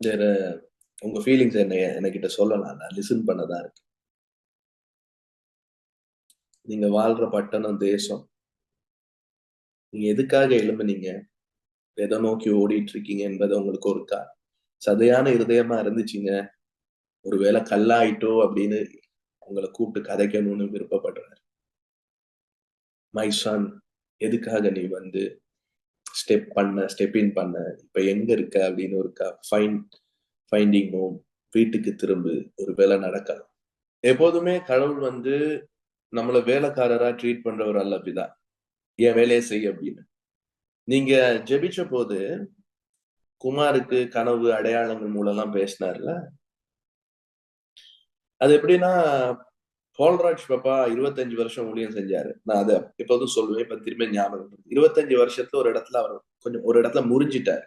வேற உங்க ஃபீலிங்ஸ் என்ன என்கிட்ட சொல்லலாம். நான் லிசன் பண்ணதான் இருக்கு நீங்க வாழ்ற பட்டணம் தேசம் நீங்க எதுக்காக எழும்புனீங்க? எதை நோக்கி ஓடிட்டு இருக்கீங்க என்பது உங்களுக்கு ஒருக்கா சதையான இருதயமா இருந்துச்சுங்க. ஒருவேளை கல்லாயிட்டோ அப்படின்னு உங்களை கூப்பிட்டு கதைக்கணும்னு விருப்பப்படுறாரு. மை சன் எதுக்காக நீ வந்து ஸ்டெப் பண்ண ஸ்டெப் இன் பண்ண. இப்ப எங்க இருக்க அப்படின்னு இருக்கா ஃபைன் ஃபைண்டிங் ஹோம் வீட்டுக்கு திரும்பு ஒரு வேலை நடக்கலாம். எப்போதுமே கடவுள் வந்து நம்மள வேலைக்காரரா ட்ரீட் பண்றவர் அல்ல அப்படிதான் என் வேலையை செய் அப்படின்னு. நீங்க ஜெபிச்ச போது குமாருக்கு கனவு அடையாளங்கள் மூலம்லாம் பேசினார்ல? அது எப்படின்னா பால்ராஜ் பாப்பா இருபத்தஞ்சு வருஷம் ஊழியம் செஞ்சாரு. நான் அதை எப்போதும் சொல்லுவேன். இப்ப திரும்ப ஞாபகம் இருபத்தஞ்சு வருஷத்துல ஒரு இடத்துல அவர் கொஞ்சம் ஒரு இடத்துல முறிஞ்சிட்டாரு.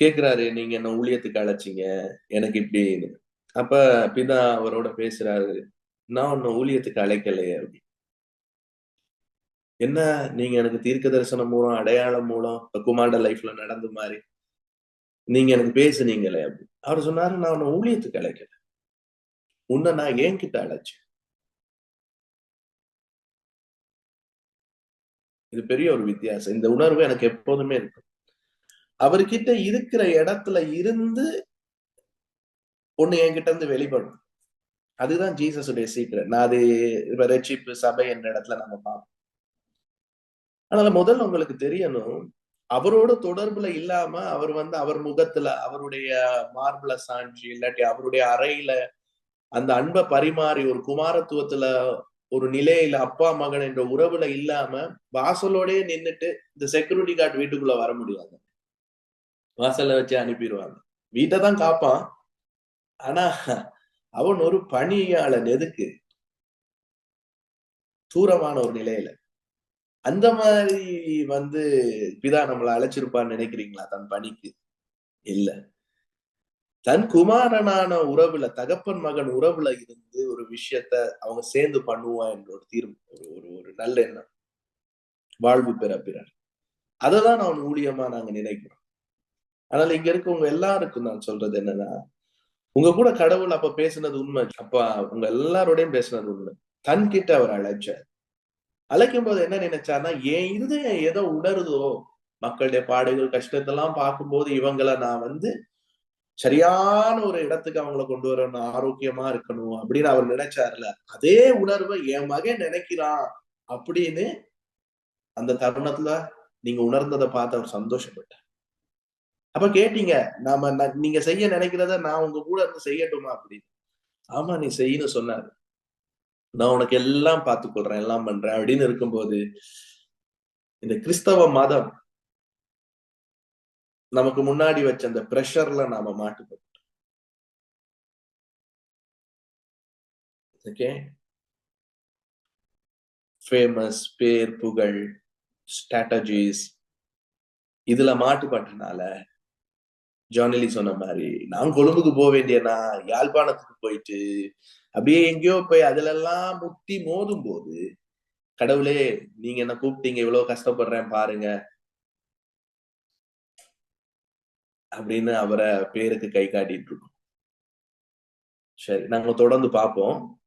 கேக்குறாரு நீங்க என்ன ஊழியத்துக்கு அழைச்சிங்க? எனக்கு இப்படின்னு. அப்ப பிதா அவரோட பேசுறாரு நான் உன்னை ஊழியத்துக்கு அழைக்கலையே. அப்படி என்ன? நீங்க எனக்கு தீர்க்க தரிசனம் மூலம் அடையாளம் மூலம் குமாண்ட லைஃப்ல நடந்த மாதிரி நீங்க எனக்கு பேசுனீங்களே? அப்படி. அவர் சொன்னாரு நான் உன்னை ஊழியத்துக்கு அழைக்கல. உன்னை நான் ஏன் கிட்ட அழைச்சேன். இது பெரிய ஒரு வித்தியாசம். இந்த உணர்வு எனக்கு எப்போதுமே இருக்கும் அவர்கிட்ட இருக்கிற இடத்துல இருந்து ஒண்ணு என்கிட்ட இருந்து வெளிப்படும் அதுதான் ஜீசஸுடைய சீக்கிரம் நான் அது ரட்சிப்பு சபை என்ற இடத்துல நம்ம பார்ப்போம். அதனால முதல்ல உங்களுக்கு தெரியணும் அவரோட தொடர்புல இல்லாம அவர் வந்து அவர் முகத்துல அவருடைய மார்பிள சாஞ்சி இல்லாட்டி அவருடைய அறையில அந்த அன்பை பரிமாறி ஒரு குமாரத்துவத்துல ஒரு நிலையில அப்பா மகன் என்ற உறவுல இல்லாம வாசலோடய நின்னுட்டு இந்த செக்யூரிட்டி கார்டு வீட்டுக்குள்ள வர முடியாது. வாசல்ல வச்சு அனுப்பிடுவாங்க. வீட்டை தான் காப்பான். ஆனா அவன் ஒரு பணியாளன் எதுக்கு? தூரமான ஒரு நிலையில. அந்த மாதிரி வந்து பிதா நம்மளை அழைச்சிருப்பான்னு நினைக்கிறீங்களா தன் பணிக்கு? இல்ல. தன் குமாரனான உறவுல தகப்பன் மகன் உறவுல இருந்து ஒரு விஷயத்த அவங்க சேர்ந்து பண்ணுவான் என்ற ஒரு தீர்வு ஒரு ஒரு நல்ல எண்ணம். வாழ்வு பெற பிறர். அததான் அவன் ஊழியமா நாங்க நினைக்கிறோம். அதனால இங்க இருக்கவங்க எல்லாருக்கும் நான் சொல்றது என்னன்னா உங்க கூட கடவுள் அப்ப பேசுனது உண்மை. அப்ப உங்க எல்லாரோடையும் பேசுனது உண்மை. தன் கிட்ட அவர் அழைச்சார் அழைக்கும் போது என்ன நினைச்சார்னா என் இருதயம் எதோ உணருதோ? மக்களுடைய பாடுகள் கஷ்டத்தெல்லாம் பார்க்கும்போது இவங்களை நான் வந்து சரியான ஒரு இடத்துக்கு அவங்கள கொண்டு வரணும் ஆரோக்கியமா இருக்கணும் அப்படின்னு அவர் நினைச்சாருல. அதே உணர்வை என் மகன் நினைக்கிறான் அப்படின்னு அந்த தருணத்துல நீங்க உணர்ந்ததை பார்த்து அவர் சந்தோஷப்பட்டார். அப்ப கேட்டீங்க நாம நீங்க செய்ய நினைக்கிறத நான் உங்க கூட இருந்து செய்யட்டுமா? அப்படின்னு. ஆமா நீ செய்யணும் சொன்னாரு. நான் உனக்கு எல்லாம் பார்த்து கொள்றேன் எல்லாம் பண்றேன் அப்படின்னு இருக்கும்போது இந்த கிறிஸ்தவ மதம் நமக்கு முன்னாடி வச்ச அந்த பிரஷர்ல நாம மாட்டுப்பட்டோம் ஓகே ஃபேமஸ் பேர் புகழ் ஸ்ட்ராட்டஜிஸ் இதுல மாட்டுப்பட்டனால ஜானலி சொன்ன மாதிரி நான் கொழும்புக்கு போக வேண்டியனா? யாழ்ப்பாணத்துக்கு போயிட்டு அப்படியே எங்கேயோ போய் அதுல எல்லாம் முட்டி மோதும் போது கடவுளே நீங்க என்ன கூப்பிட்டீங்க? இவ்வளவு கஷ்டப்படுறேன் பாருங்க. அப்படின்னு அவரை பேருக்கு கை காட்டிட்டு இருக்கோம். சரி நாங்க தொடர்ந்து பார்ப்போம்.